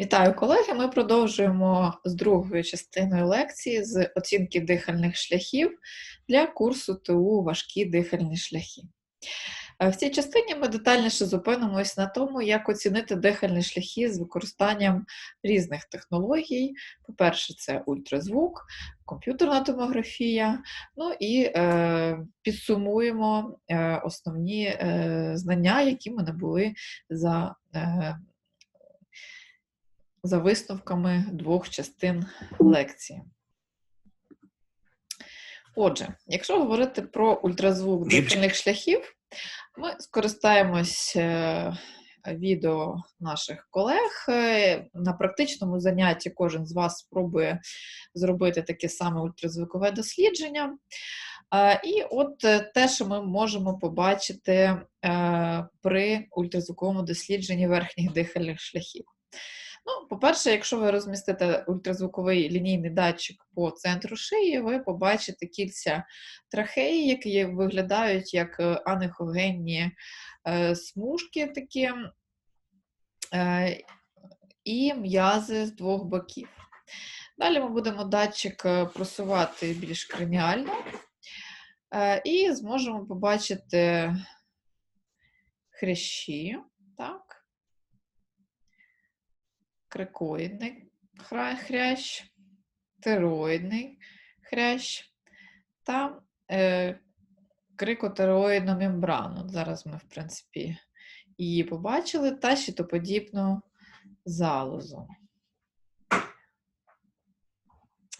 Вітаю, колеги! Ми продовжуємо з другою частиною лекції з оцінки дихальних шляхів для курсу ТУ Важкі дихальні шляхи. Е, в цій частині ми детальніше зупинимось на тому, як оцінити дихальні шляхи з використанням різних технологій. По-перше, це ультразвук, комп'ютерна томографія, ну і е, підсумуємо е, основні е, знання, які ми набули за. Е, за висновками двох частин лекції. Отже, якщо говорити про ультразвук дихальних шляхів, ми скористаємось е, відео наших колег. Е, на практичному занятті кожен з вас спробує зробити таке саме ультразвукове дослідження. Е, і от те, що ми можемо побачити при ультразвуковому дослідженні верхніх дихальних шляхів. Ну, По-перше, якщо ви розмістите ультразвуковий лінійний датчик по центру шиї, ви побачите кільця трахеї, які виглядають як е, анехогенні е, смужки такі е, і м'язи з двох боків. Далі ми будемо датчик просувати більш краніально е, і зможемо побачити хрящі. Так? Крикоїдний хрящ, тероїдний хрящ та е, крикотероїдну мембрану. Зараз ми, в принципі, її побачили, та щитоподібну залозу.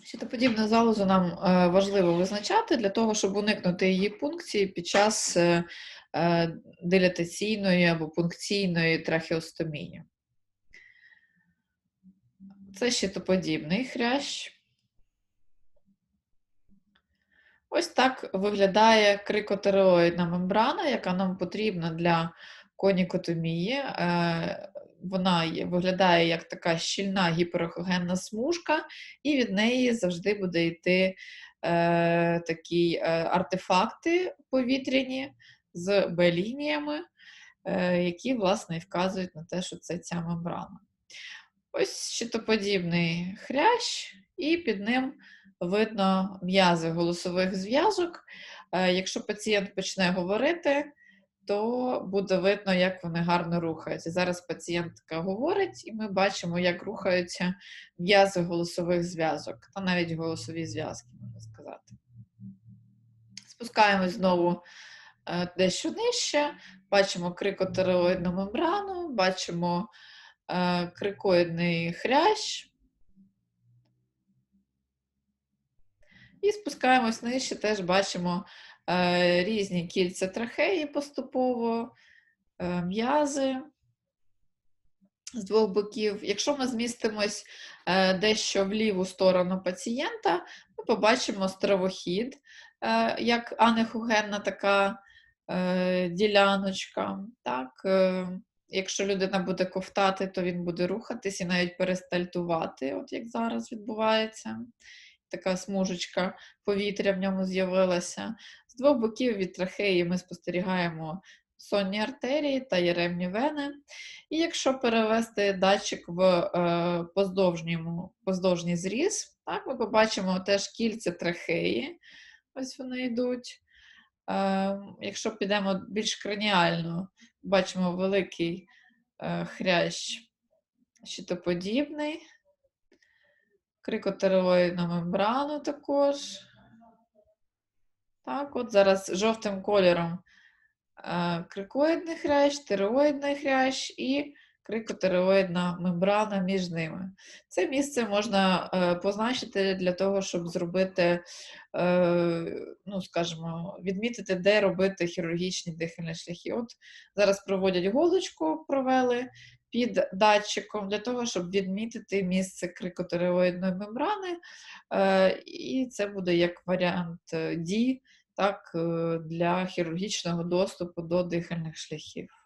Щитоподібну залозу нам е, важливо визначати для того, щоб уникнути її пункції під час е, е, дилятаційної або пункційної трахеостомії. Це щитоподібний хрящ. Ось так виглядає крикотероїдна мембрана, яка нам потрібна для конікотомії. Е, вона виглядає як така щільна гіперохогенна смужка, і від неї завжди буде йти е, такі е, артефакти повітряні з Б-лініями, е, які, власне, вказують на те, що це ця мембрана. Ось щитоподібний хрящ, і під ним видно м'язи голосових зв'язок. Е, якщо пацієнт почне говорити, то буде видно, як вони гарно рухаються. Зараз пацієнтка говорить, і ми бачимо, як рухаються м'язи голосових зв'язок, та навіть голосові зв'язки, можна сказати. Спускаємось знову е, дещо нижче, бачимо крикотероїдну мембрану, бачимо. Е, крикоїдний хрящ. І спускаємось нижче, теж бачимо е, різні кільця трахеї поступово, е, м'язи з двох боків. Якщо ми змістимось дещо в ліву сторону пацієнта, ми побачимо стравохід, як анехогенна така діляночка. Так, Якщо людина буде ковтати, то він буде рухатись і навіть перестальтувати, от як зараз відбувається. Така смужечка повітря в ньому з'явилася. З двох боків від трахеї ми спостерігаємо сонні артерії та яремні вени. І якщо перевести датчик в е, поздовжній зріз, так, ми побачимо теж кільця трахеї. Ось вони йдуть. Е, якщо підемо більш краніально, бачимо великий е, хрящ щитоподібний, крикотероїдну мембрану також. Так, от зараз жовтим кольором е, крикоїдний хрящ, тероїдний хрящ і крикотероїдна мембрана між ними. Це місце можна е, позначити для того, щоб зробити, е, ну, скажімо, відмітити, де робити хірургічні дихальні шляхи. От зараз проводять голочку, провели під датчиком для того, щоб відмітити місце крикотероїдної мембрани, е, і це буде як варіант D, так, для хірургічного доступу до дихальних шляхів.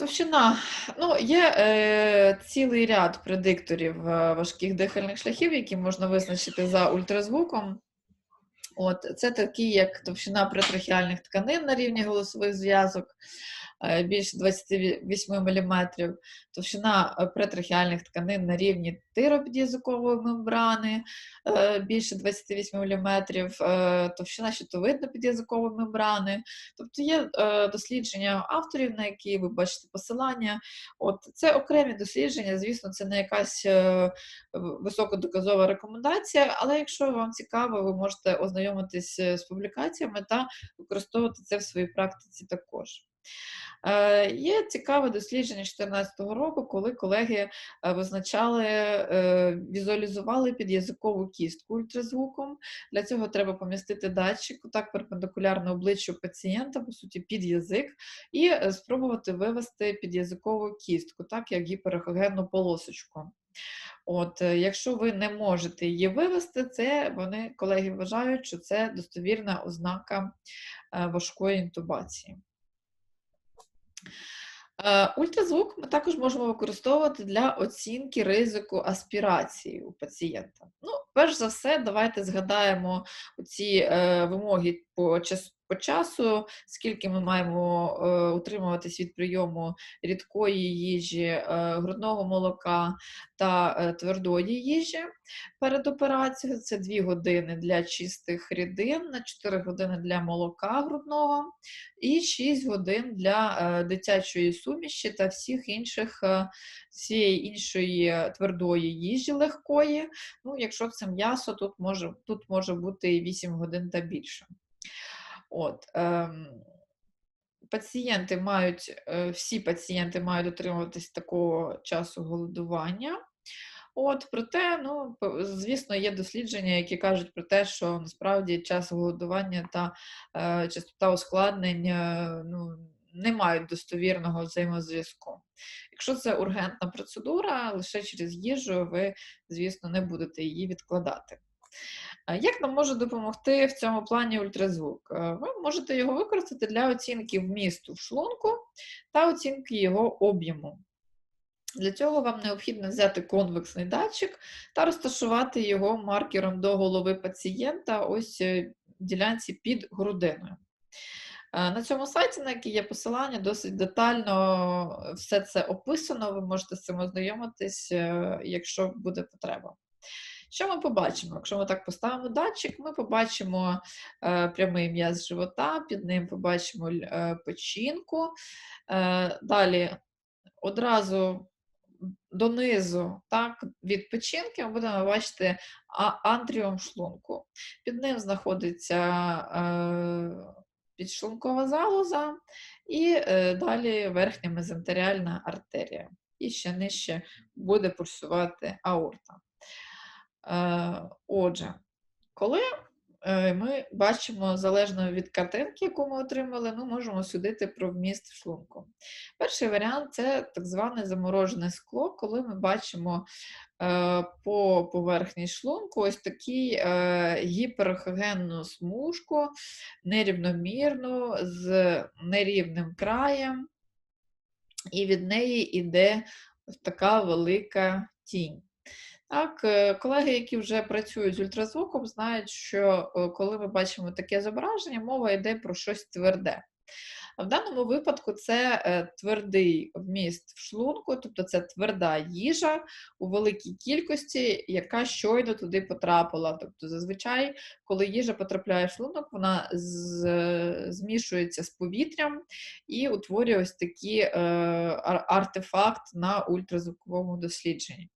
Товщина. Ну, Є е, цілий ряд предикторів е, важких дихальних шляхів, які можна визначити за ультразвуком. От, Це такі, як товщина претрахіальних тканин на рівні голосових зв'язок, більше 28 мм, товщина е, претрахіальних тканин на рівні тиропід'язикової мембрани е, більше 28 мм, товщина щитовидно-під'язикової мембрани. Тобто є дослідження авторів, на які ви бачите посилання. От Це окремі дослідження, звісно, це не якась високодоказова рекомендація, але якщо вам цікаво, ви можете ознайомитись з публікаціями та використовувати це в своїй практиці також. Е, є цікаве дослідження 2014 року, коли колеги е, визначали, е, візуалізували під'язикову кістку ультразвуком. Для цього треба помістити датчик так перпендикулярно обличчю пацієнта, по суті, під язик, і спробувати вивести під'язикову кістку, так як гіперехогенну полосочку. От, Якщо ви не можете її вивести, це вони, колеги, вважають, що це достовірна ознака важкої інтубації. Е, ультразвук ми також можемо використовувати для оцінки ризику аспірації у пацієнта. Ну, перш за все, давайте згадаємо ці е, вимоги по по часу, скільки ми маємо е, утримуватись від прийому рідкої їжі, е, грудного молока та е, твердої їжі перед операцією. Це 2 години для чистих рідин, на 4 години для молока грудного і 6 годин для е, дитячої суміші та всіх інших е, всієї іншої твердої їжі легкої. Ну, Якщо це м'ясо, тут може, тут може бути і 8 годин та більше. От, ем, Пацієнти мають, е, всі пацієнти мають дотримуватись такого часу голодування. От, Проте, ну, звісно, є дослідження, які кажуть про те, що насправді час голодування та е, частота ускладнень е, ну, не мають достовірного взаємозв'язку. Якщо це ургентна процедура, лише через їжу ви, звісно, не будете її відкладати. Як нам може допомогти в цьому плані ультразвук? Е, ви можете його використати для оцінки вмісту в шлунку та оцінки його об'єму. Для цього вам необхідно взяти конвексний датчик та розташувати його маркером до голови пацієнта, ось е, ділянці під грудиною. Е, на цьому сайті, на який є посилання, досить детально все це описано. Ви можете з цим ознайомитись, якщо буде потреба. Що ми побачимо? Якщо ми так поставимо датчик, ми побачимо е, прямий м'яз живота, під ним побачимо е, печінку. Е, далі одразу донизу, так, від печінки, ми будемо бачити антріум шлунку. Під ним знаходиться е, підшлункова залоза, і е, далі верхня мезентеріальна артерія. І ще нижче буде пульсувати аорта. Е, отже, коли е, ми бачимо, залежно від картинки, яку ми отримали, ми можемо судити про вміст шлунку. Перший варіант це так зване заморожене скло, коли ми бачимо е, по поверхні шлунку ось таку гіперохогенну смужку, нерівномірну, з нерівним краєм, і від неї йде така велика тінь. Так, е, колеги, які вже працюють з ультразвуком, знають, що е, коли ми бачимо таке зображення, мова йде про щось тверде. В даному випадку це е, твердий вміст в шлунку, тобто це тверда їжа у великій кількості, яка щойно туди потрапила. Тобто, зазвичай, коли їжа потрапляє в шлунок, вона змішується з повітрям і утворює ось такий артефакт на ультразвуковому дослідженні.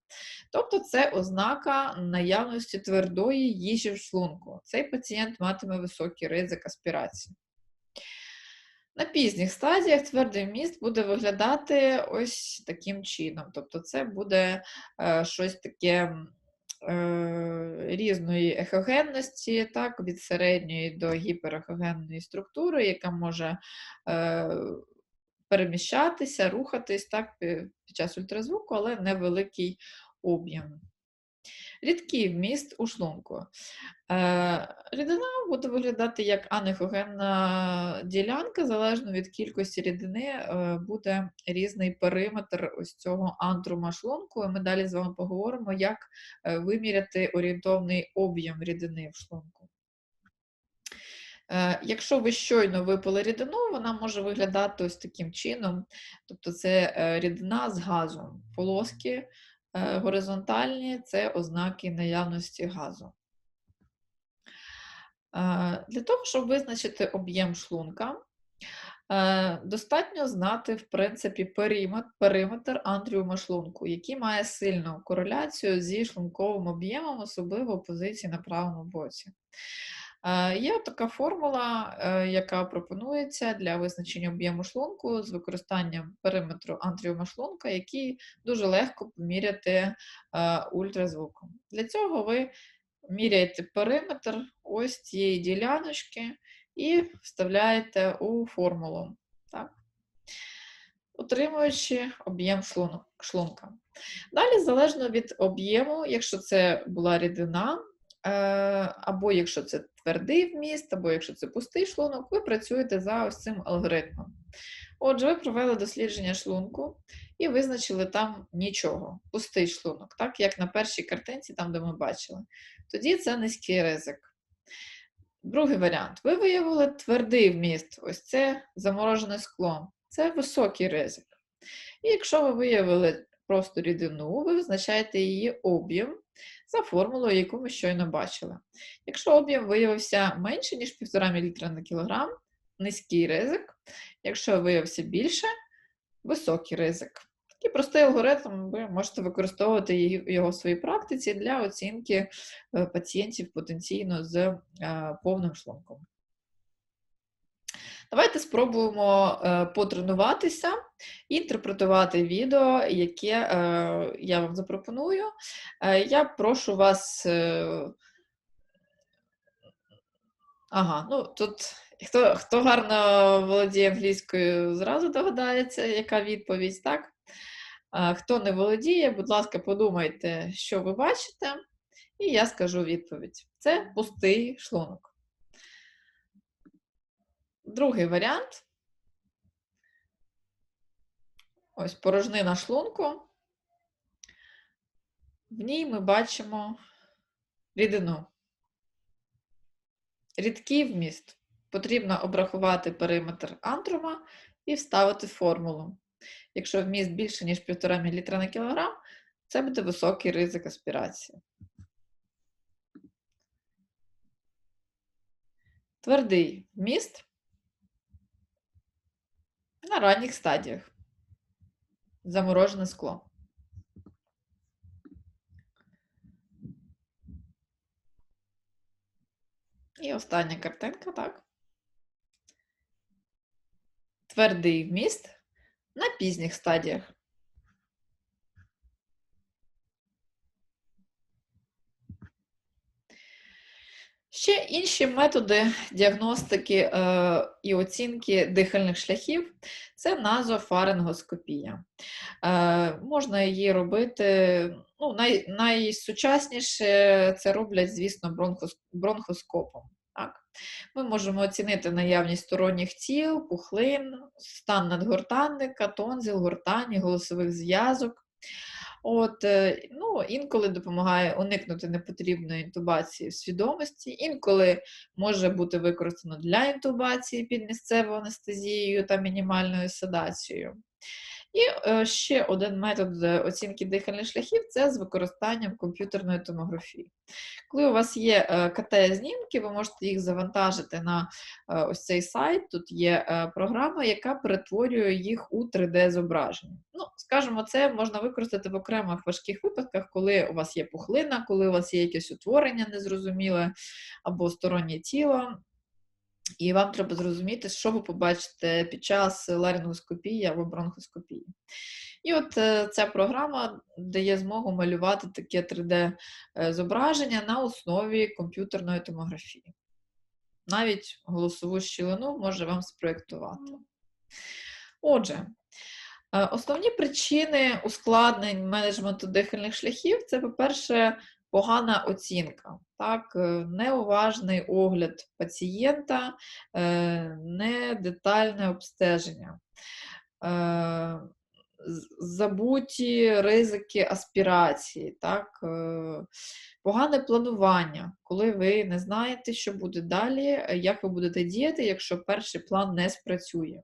Тобто, це ознака наявності твердої їжі в шлунку. Цей пацієнт матиме високий ризик аспірації. На пізніх стадіях твердий міст буде виглядати ось таким чином. Тобто, це буде е, щось таке е, різної ехогенності, так, від середньої до гіперехогенної структури, яка може е, переміщатися, рухатись так, під час ультразвуку, але невеликий об'єм. Рідкий вміст у шлунку. Е, рідина буде виглядати як анехогенна ділянка, залежно від кількості рідини е, буде різний периметр ось цього антрума шлунку. І ми далі з вами поговоримо, як е, виміряти орієнтовний об'єм рідини в шлунку. Якщо ви щойно випили рідину, вона може виглядати ось таким чином. Тобто це рідина з газом. Полоски горизонтальні це ознаки наявності газу. Е, Для того, щоб визначити об'єм шлунка, е, достатньо знати, в принципі, периметр, периметр антріума шлунку, який має сильну кореляцію зі шлунковим об'ємом, особливо позиції на правому боці. Є така формула, е, яка пропонується для визначення об'єму шлунку з використанням периметру антріума шлунка, який дуже легко поміряти е, ультразвуком. Для цього ви міряєте периметр ось цієї діляночки і вставляєте у формулу, так? отримуючи об'єм шлунка. Далі, залежно від об'єму, якщо це була рідина, або якщо це твердий вміст, або якщо це пустий шлунок, ви працюєте за ось цим алгоритмом. Отже, ви провели дослідження шлунку і визначили там нічого, пустий шлунок, так як на першій картинці, там, де ми бачили. Тоді це низький ризик. Другий варіант. Ви виявили твердий вміст, ось це заморожене скло. Це високий ризик. І якщо ви виявили просто рідину, ви визначаєте її об'єм за формулою, яку ми щойно бачили. Якщо об'єм виявився менше, ніж 1,5 мл на кілограм, низький ризик. Якщо виявився більше, високий ризик. Такий простий алгоритм, ви можете використовувати його в своїй практиці для оцінки е, пацієнтів потенційно з е, повним шлунком. Давайте спробуємо е, потренуватися інтерпретувати відео, яке я вам запропоную. Я прошу вас. Ага, ну тут хто хто гарно володіє англійською, зразу догадається, яка відповідь, так? Хто не володіє, будь ласка, подумайте, що ви бачите, і я скажу відповідь. Це пустий шлунок. Другий варіант. Ось порожнина шлунку. В ній ми бачимо рідину. Рідкий вміст. Потрібно обрахувати периметр антрума і вставити формулу. Якщо вміст більше, ніж 1,5 мл на кілограм, це буде високий ризик аспірації. Твердий вміст на ранніх стадіях. Заморожене скло. І остання картинка, так. Твердий вміст на пізніх стадіях. Ще інші методи діагностики е, і оцінки дихальних шляхів це назофарингоскопія. Е, Можна її робити, ну, най, найсучасніше це роблять, звісно, бронхос, бронхоскопом. Так? Ми можемо оцінити наявність сторонніх тіл, пухлин, стан надгортанника, тонзил, гортані, голосових зв'язок. От, е, ну, Інколи допомагає уникнути непотрібної інтубації в свідомості, інколи може бути використано для інтубації під місцевою анестезією та мінімальною седацією. І е, ще один метод оцінки дихальних шляхів це з використанням комп'ютерної томографії. Коли у вас є е, КТ-знімки, ви можете їх завантажити на е, ось цей сайт. Тут є програма, яка перетворює їх у 3D-зображення. Ну, Скажімо, це можна використати в окремих важких випадках, коли у вас є пухлина, коли у вас є якесь утворення незрозуміле або стороннє тіло. І вам треба зрозуміти, що ви побачите під час ларингоскопії або бронхоскопії. І от е, ця програма дає змогу малювати таке 3D-зображення е, на основі комп'ютерної томографії. Навіть голосову щілину може вам спроєктувати. Отже, е, основні причини ускладнень менеджменту дихальних шляхів це, по-перше, погана оцінка, так, е, неуважний огляд пацієнта, е, недетальне обстеження. Е, забуті ризики аспірації, так? Погане планування, коли ви не знаєте, що буде далі, як ви будете діяти, якщо перший план не спрацює.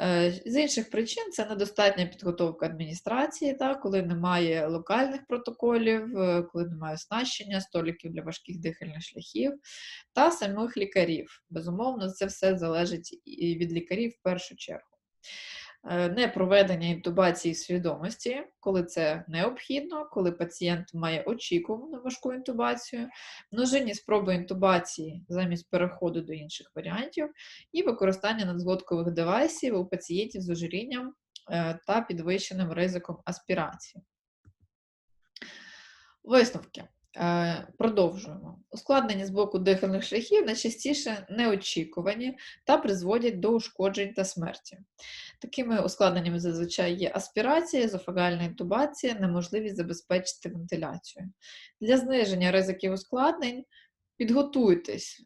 Е, з інших причин це недостатня підготовка адміністрації, так, коли немає локальних протоколів, е, коли немає оснащення, століків для важких дихальних шляхів та самих лікарів. Безумовно, це все залежить і від лікарів в першу чергу. Е, не проведення інтубації свідомості, коли це необхідно, коли пацієнт має очікувану важку інтубацію, множинні спроби інтубації замість переходу до інших варіантів, і використання надзводкових девайсів у пацієнтів з ожирінням е, та підвищеним ризиком аспірації. Висновки. Е, продовжуємо. Ускладнення з боку дихальних шляхів найчастіше неочікувані та призводять до ушкоджень та смерті. Такими ускладненнями зазвичай є аспірація, езофагальна інтубація, неможливість забезпечити вентиляцію. Для зниження ризиків ускладнень підготуйтесь,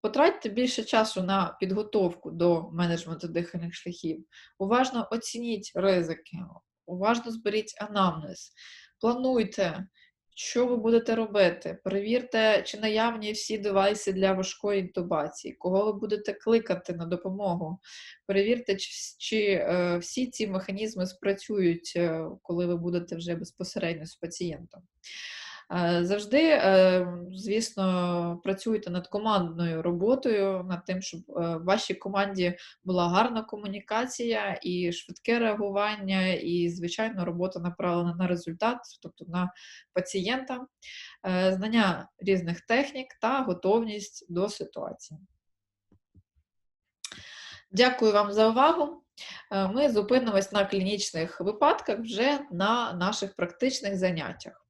потратьте більше часу на підготовку до менеджменту дихальних шляхів, уважно оцініть ризики, уважно зберіть анамнез, плануйте. Що ви будете робити? Перевірте, чи наявні всі девайси для важкої інтубації, кого ви будете кликати на допомогу. Перевірте, чи, чи е, всі ці механізми спрацюють, е, коли ви будете вже безпосередньо з пацієнтом. Е, завжди, е, звісно, працюйте над командною роботою, над тим, щоб е, в вашій команді була гарна комунікація і швидке реагування, і, звичайно, робота направлена на результат, тобто на пацієнта, знання різних технік та готовність до ситуації. Дякую вам за увагу. Ми зупинимось на клінічних випадках вже на наших практичних заняттях.